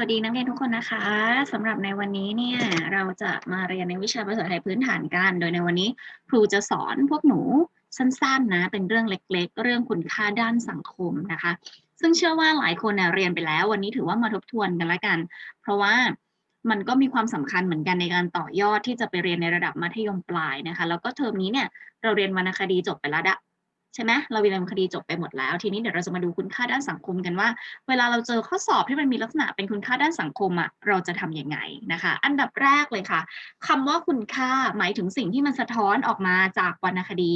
วัสดีนักเรียนทุกคนนะคะสำหรับในวันนี้เนี่ยเราจะมาเรียนในวิชาภาษาไทยพื้นฐานกัน โดยในวันนี้ครูจะสอนพวกหนูสั้นๆนะเป็นเรื่องเล็ก ๆ เรื่องคุณค่าด้านสังคมนะคะ ซึ่งเชื่อว่าหลายคนเน่ยเรียนไปแล้ว วันนี้ถือว่ามาทบทวนกันละกัน เพราะว่ามันก็มีความสำคัญเหมือนกันในการต่อยอดที่จะไปเรียนในระดับมัธยมปลายนะคะ แล้วก็เทอมนี้เนี่ยเราเรียนวรรณคดีจบไปแล้วดะ ใช่ไหมเราเรียคดีจบไปหมดแล้ว ทีนี้เดี๋ยวเราจะมาดูคุณค่าด้านสังคมกันว่า เวลาเราเจอข้อสอบที่มันมีลักษณะเป็นคุณค่าด้านสังคมอะเราจะทำยังไงนะคะ อันดับแรกเลยค่ะคำว่าคุณค่าหมายถึงสิ่งที่มันสะท้อนออกมาจากวรรณคดี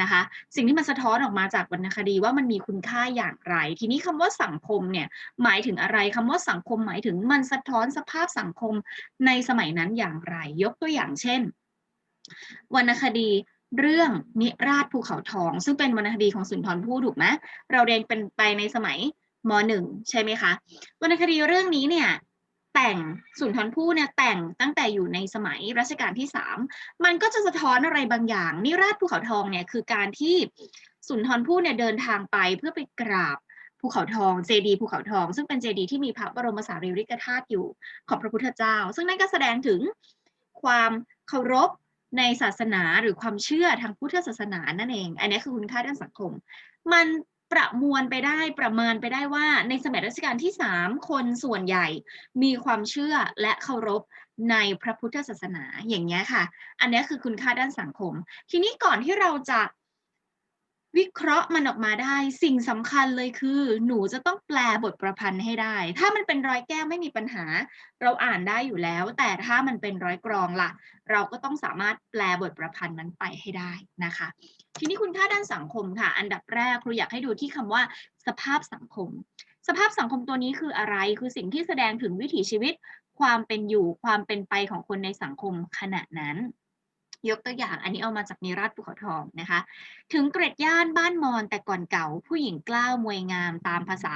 นะคะ สิ่งที่มันสะท้อนออกมาจากวรรณคดีว่ามันมีคุณค่าอย่างไร ทีนี้คำว่าสังคมเนี่ยหมายถึงอะไรคำว่าสังคมหมายถึงมันสะท้อนสภาพสังคมในสมัยนั้นอย่างไร ยกตัวอย่างเช่น วรรณคดี เรื่องนิราชภูเขาทอง ซึ่งเป็นวรรณคดีของสุนทรภู่ถูกไหมเราเรียนเป็นไปในสมัยมหนึ่งใช่ไหมคะวรรณคดีเรื่องนี้เนี่ยแต่งสุนทรภู่เนี่ยแต่งตั้งแต่อยู่ในสมัยรัชกาลที่สามมันก็จะสะท้อนอะไรบางอย่าง นิราชภูเขาทองเนี่ยคือการที่สุนทรภู่เนี่ยเดินทางไปเพื่อไปกราบภูเขาทองเจดีย์ภูเขาทอง ซึ่งเป็นเจดีย์ที่มีพระบรมสารีริกธาตุอยู่ของพระพุทธเจ้า ซึ่งนั่นก็แสดงถึงความเคารพ ในศาสนาหรือความเชื่อทางพุทธศาสนานั่นเอง อันนี้คือคุณค่าด้านสังคม มันประมวลไปได้ประเมินไปได้ว่าในสมัยรัชกาลที่สามคนส่วนใหญ่มีความเชื่อและเคารพในพระพุทธศาสนาอย่างนี้ค่ะ อันนี้คือคุณค่าด้านสังคม ทีนี้ก่อนที่เราจะ วิเคราะห์มันออกมาได้สิ่งสำคัญเลยคือ หนูจะต้องแปลบทประพันธ์ให้ได้ ถ้ามันเป็นร้อยแก้วไม่มีปัญหา เราอ่านได้อยู่แล้ว แต่ถ้ามันเป็นร้อยกรองล่ะ เราก็ต้องสามารถแปลบทประพันธ์นั้นไปให้ได้นะคะ ทีนี้คุณค่าด้านสังคมค่ะ อันดับแรกครูอยากให้ดูที่คำว่า สภาพสังคม สภาพสังคมตัวนี้คืออะไร คือสิ่งที่แสดงถึงวิถีชีวิต ความเป็นอยู่ความเป็นไปของคนในสังคมขณะนั้น ยกตัวอย่างอันนี้เอามาจากนิราชภูเขาทองนะคะ ถึงเกร็ดย่านบ้านมอนแต่ก่อนเก่าผู้หญิงกล้าวมวยงามตามภาษา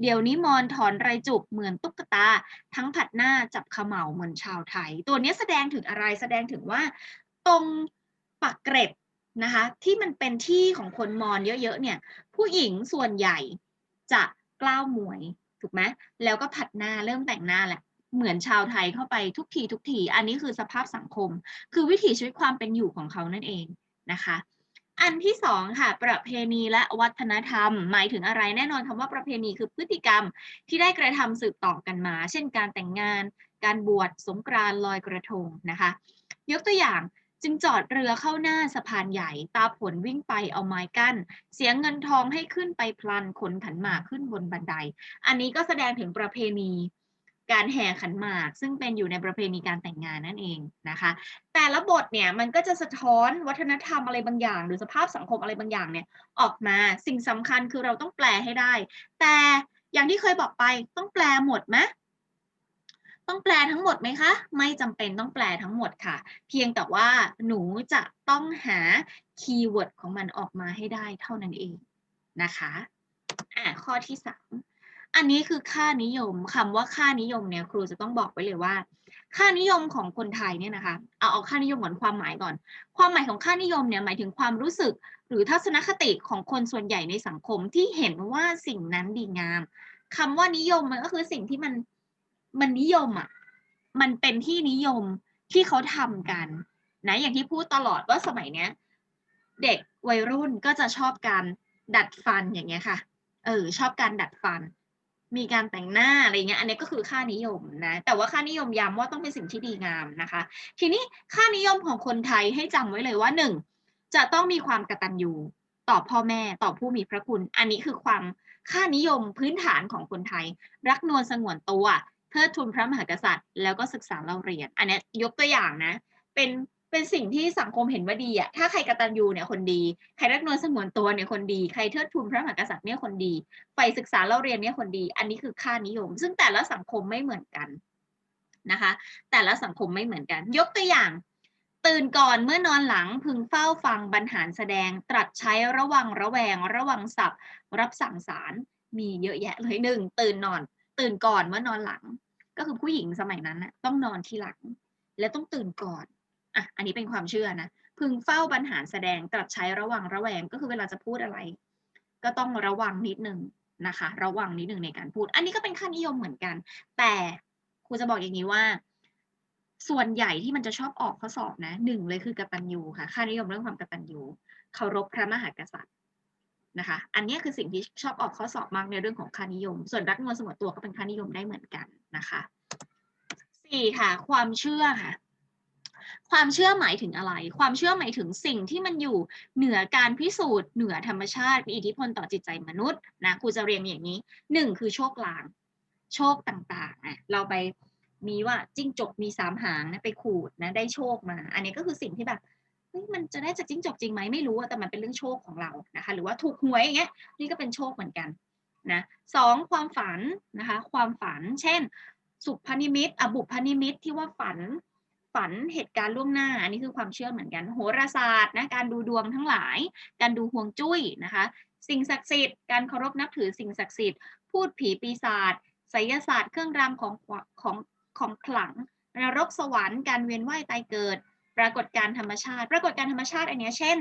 เดี๋ยวนี้มอนถอนไรจุกเหมือนตุ๊กตา ทั้งผัดหน้าจับขมเหลาเหมือนชาวไทย ตัวนี้แสดงถึงอะไรแสดงถึงว่า ตรงปักเกร็ดนะคะ ที่มันเป็นที่ของคนมอนเยอะๆเนี่ย ผู้หญิงส่วนใหญ่จะกล้าวมวยถูกไหมแล้วก็ผัดหน้าเริ่มแต่งหน้าแหละ เหมือนชาวไทยเข้าไปทุกทีทุกที อันนี้คือสภาพสังคม คือวิถีชีวิตความเป็นอยู่ของเขานั่นเองนะคะ อันที่สองค่ะ ประเพณีและวัฒนธรรม หมายถึงอะไรแน่นอนคำว่าประเพณีคือพฤติกรรมที่ได้กระทำสืบต่อกันมา เช่น การแต่งงาน การบวชสงกรานต์ลอยกระทงนะคะ ยกตัวอย่างจึงจอดเรือเข้าหน้าสะพานใหญ่ ตาผลวิ่งไปเอาไม้กั้น เสียงเงินทองให้ขึ้นไปพลันขนขันหมากขึ้นบนบันได อันนี้ก็แสดงถึงประเพณี การแห่ขันหมาก ซึ่งเป็นอยู่ในประเพณีการแต่งงานนั่นเองนะคะ แต่ละบทเนี่ยมันก็จะสะท้อนวัฒนธรรมอะไรบางอย่าง หรือสภาพสังคมอะไรบางอย่างเนี่ยออกมาสิ่งสำคัญคือเราต้องแปลให้ได้ แต่อย่างที่เคยบอกไปต้องแปลหมดไหมต้องแปลทั้งหมดไหมคะ ไม่จำเป็นต้องแปลทั้งหมดค่ะ เพียงแต่ว่าหนูจะต้องหาคีย์เวิร์ดของมันออกมาให้ได้เท่านั้นเองนะคะอ่าข้อที่สาม อันนี้คือค่านิยมคำว่าค่านิยมเนี่ยครูจะต้องบอกไว้เลยว่า ค่านิยมของคนไทยเนี่ยนะคะเอาเอาค่านิยมก่อนความหมายก่อน ความหมายของค่านิยมเนี่ยหมายถึงความรู้สึก หรือทัศนคติของคนส่วนใหญ่ในสังคมที่เห็นว่าสิ่งนั้นดีงามคำว่านิยมมันก็คือสิ่งที่มันมันนิยมอะมันเป็นที่นิยมที่เขาทำกันนะอย่างที่พูดตลอดว่าสมัยเนี้ยเด็กวัยรุ่นก็จะชอบการดัดฟันอย่างเงี้ยค่ะ เออชอบการดัดฟัน มีการแต่งหน้าอะไรเงี้ย อันนี้ก็คือค่านิยมนะ แต่ว่าค่านิยมย้ำว่าต้องเป็นสิ่งที่ดีงามนะคะ ทีนี้ค่านิยมของคนไทยให้จำไว้เลยว่าหนึ่งจะต้องมีความกตัญญูต่อพ่อแม่ต่อผู้มีพระคุณ อันนี้คือความค่านิยมพื้นฐานของคนไทย รักนวลสงวนตัวเทิดทูนพระมหากษัตริย์ แล้วก็ศึกษาเราเรียน อันนี้ยกตัวอย่างนะ เป็น เป็นสิ่งที่สังคมเห็นว่าดีอะถ้าใครกตัญญูเนี่ยคนดี ใครรักนวลสงวนตัวเนี่ยคนดี ใครเทิดทูนพระมหากษัตริย์เนี่ยคนดีใฝ่ศึกษาเล่าเรียนเนี่ยคนดี อันนี้คือค่านิยม ซึ่งแต่ละสังคมไม่เหมือนกันนะคะ แต่ละสังคมไม่เหมือนกัน ยกตัวอย่าง ตื่นก่อนเมื่อนอนหลังพึงเฝ้าฟังบรรหารแสดง ตรัสใช้ระวังระแวง ระวังศัพท์ รับสั่งสารมีเยอะแยะเลยหนึ่งตื่นนอน ตื่นก่อนเมื่อนอนหลัง ก็คือผู้หญิงสมัยนั้นนะต้องนอนที่หลัง และต้องตื่นก่อน อะอันนี้เป็นความเชื่อนะพึงเฝ้าบรรหารแสดงตรัสใช้ระวังระแวงก็คือเวลาจะพูดอะไร ก็ต้องระวังนิดนึงนะคะ ระวังนิดหนึ่งในการพูด อันนี้ก็เป็นค่านิยมเหมือนกัน แต่ครูจะบอกอย่างนี้ว่า ส่วนใหญ่ที่มันจะชอบออกข้อสอบนะหนึ่งเลยคือกตัญญูค่ะค่านิยมเรื่องความกตัญญูเคารพพระมหากษัตริย์นะคะ อันนี้คือสิ่งที่ชอบออกข้อสอบมากในเรื่องของค่านิยม ส่วนรักนวลสมวนตัวก็เป็นค่านิยมได้เหมือนกันนะคะสี่ค่ะ ความเชื่อค่ะ ความเชื่อหมายถึงอะไร ความเชื่อหมายถึงสิ่งที่มันอยู่เหนือการพิสูจน์เหนือธรรมชาติมีอิทธิพลต่อจิตใจมนุษย์นะครูจะเรียงอย่างนี้หนึ่งคือโชคลาง โชคต่างๆอะเราไปมีว่าจิ้งจกมีสามหางนะไปขูดนะได้โชคมา อันนี้ก็คือสิ่งที่แบบเฮ้ยมันจะได้จากจิ้งจกจริงไหมไม่รู้แต่มันเป็นเรื่องโชคของเรานะคะ หรือว่าถูกหวยอย่างเงี้ยนี่ก็เป็นโชคเหมือนกันนะสองความฝันนะคะ ความฝัน เช่น สุพนิมิตอบุพนิมิตที่ว่าฝัน ฝันเหตุการณ์ล่วงหน้า อันนี้คือความเชื่อเหมือนกันโหราศาสตร์นะการดูดวงทั้งหลาย การดูห่วงจุ้ยนะคะ สิ่งศักดิ์สิทธิ์การเคารพนับถือสิ่งศักดิ์สิทธิ์พูดผีปีศาจไสยศาสตร์เครื่องรางของของของขลังนรกสวรรค์การเวียนว่ายตายเกิด ปรากฏการธรรมชาติ ปรากฏการธรรมชาติอันเนี้ยเช่น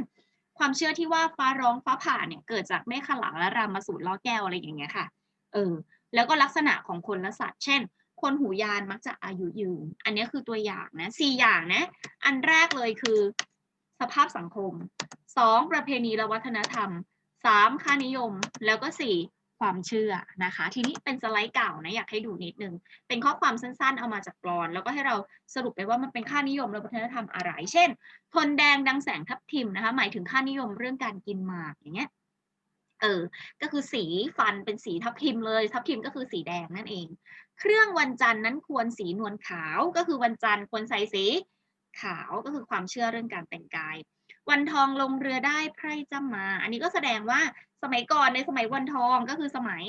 ความเชื่อที่ว่าฟ้าร้องฟ้าผ่าเนี่ยเกิดจากเมฆขลาและรามาสูตรล้อแก้วอะไรอย่างเงี้ยค่ะเออแล้วก็ลักษณะของคนและสัตว์ เช่น คนหูยานมักจะอายุยืน อันนี้คือตัวอย่างนะสี่อย่างนะ อันแรกเลยคือ สภาพสังคมสองประเพณีและวัฒนธรรมสามค่านิยมแล้วก็สี่ความเชื่อนะคะ ทีนี้เป็นสไลด์เก่านะอยากให้ดูนิดนึง เป็นข้อความสั้นๆ เอามาจากกรอน แล้วก็ให้เราสรุปไปว่ามันเป็นค่านิยมและวัฒนธรรมอะไร เช่น ทนแดงดังแสงทับทิมนะคะ หมายถึงค่านิยมเรื่องการกินหมากอย่างเงี้ยเออ ก็คือสีฟันเป็นสีทับทิมเลย ทับทิมก็คือสีแดงนั่นเอง เครื่องวันจันทร์นั้นควรสีนวลขาวก็คือวันจันทร์ควรใส่สีขาวก็คือความเชื่อเรื่องการแต่งกาย วันทองลงเรือได้ไพร่จำมา อันนี้ก็แสดงว่าสมัยก่อนในสมัยวันทองก็คือสมัย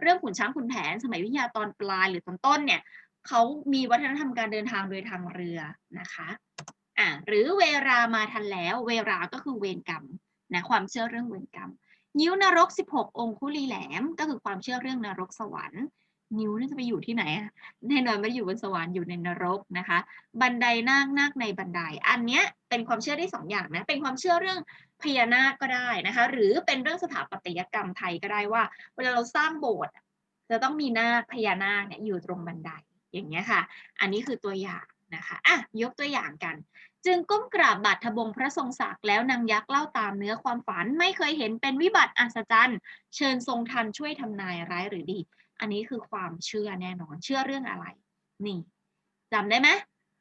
เรื่องขุนช้างขุนแผน สมัยวิทยาตอนปลายหรือตอนต้นเนี่ยเขามีวัฒนธรรมการเดินทางโดยทางเรือนะคะอ่าหรือเวลามาทันแล้ว เวลาก็คือเวรกรรมนะความเชื่อเรื่องเวรกรรม นิ้วนรก 16 องคุลีแหลม ก็คือความเชื่อเรื่องนรกสวรรค์ นิ้วนี่จะไปอยู่ที่ไหนแน่นอนไม่ได้อยู่บนสวรรค์อยู่ในนรกนะคะ บันไดนาคนาคในบันได อันเนี้ยเป็นความเชื่อได้สองอย่างนะเป็นความเชื่อเรื่องพญานาคก็ได้นะคะ หรือเป็นเรื่องสถาปัตยกรรมไทยก็ได้ว่า เวลาเราสร้างโบสถ์จะต้องมีนาคพญานาคเนี่ยอยู่ตรงบันไดอย่างเงี้ยค่ะ อันนี้คือตัวอย่างนะคะอะยกตัวอย่างกัน จึงก้มกราบบาททบงพระทรงศักดิ์แล้วนางยักษ์เล่าตามเนื้อความฝันไม่เคยเห็นเป็นวิบัติอัศจรรย์ เชิญทรงทันช่วยทำนายร้ายหรือดีอันนี้คือความเชื่อแน่นอน เชื่อเรื่องอะไร นี่จำได้ไหม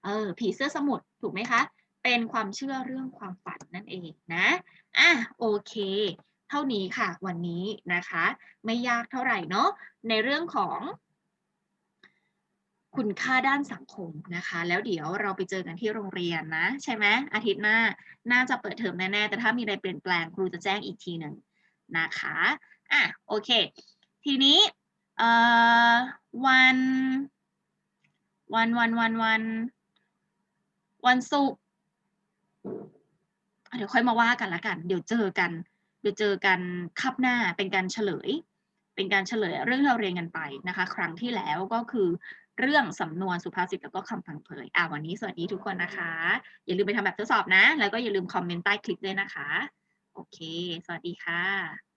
เออ ผีเสื้อสมุทรถูกไหมคะ เป็นความเชื่อเรื่องความฝันนั่นเองนะ อะ โอเค เท่านี้ค่ะ วันนี้นะคะ ไม่ยากเท่าไหร่เนาะ ในเรื่องของ คุณค่าด้านสังคมนะคะ แล้วเดี๋ยวเราไปเจอกันที่โรงเรียนนะ ใช่ไหมอาทิตย์หน้า น่าจะเปิดเทอมแน่ๆ แต่ถ้ามีอะไรเปลี่ยนแปลงครูจะแจ้งอีกทีหนึ่งนะคะ อะ โอเค ทีนี้ เอ่อวัน วันวันวันวันวันศุกร์เดี๋ยวค่อยมาว่ากันละกัน เดี๋ยวเจอกัน เดี๋ยวเจอกันคับหน้าเป็นการเฉลย เป็นการเฉลยเรื่องเราเรียนกันไปนะคะ ครั้งที่แล้วก็คือเรื่องสำนวนสุภาษิตแล้วก็คำพังเพยอ่าวันนี้สวัสดีทุกคนนะคะ อย่าลืมไปทำแบบทดสอบนะ แล้วก็อย่าลืมคอมเมนต์ใต้คลิปด้วยนะคะ โอเค สวัสดีค่ะ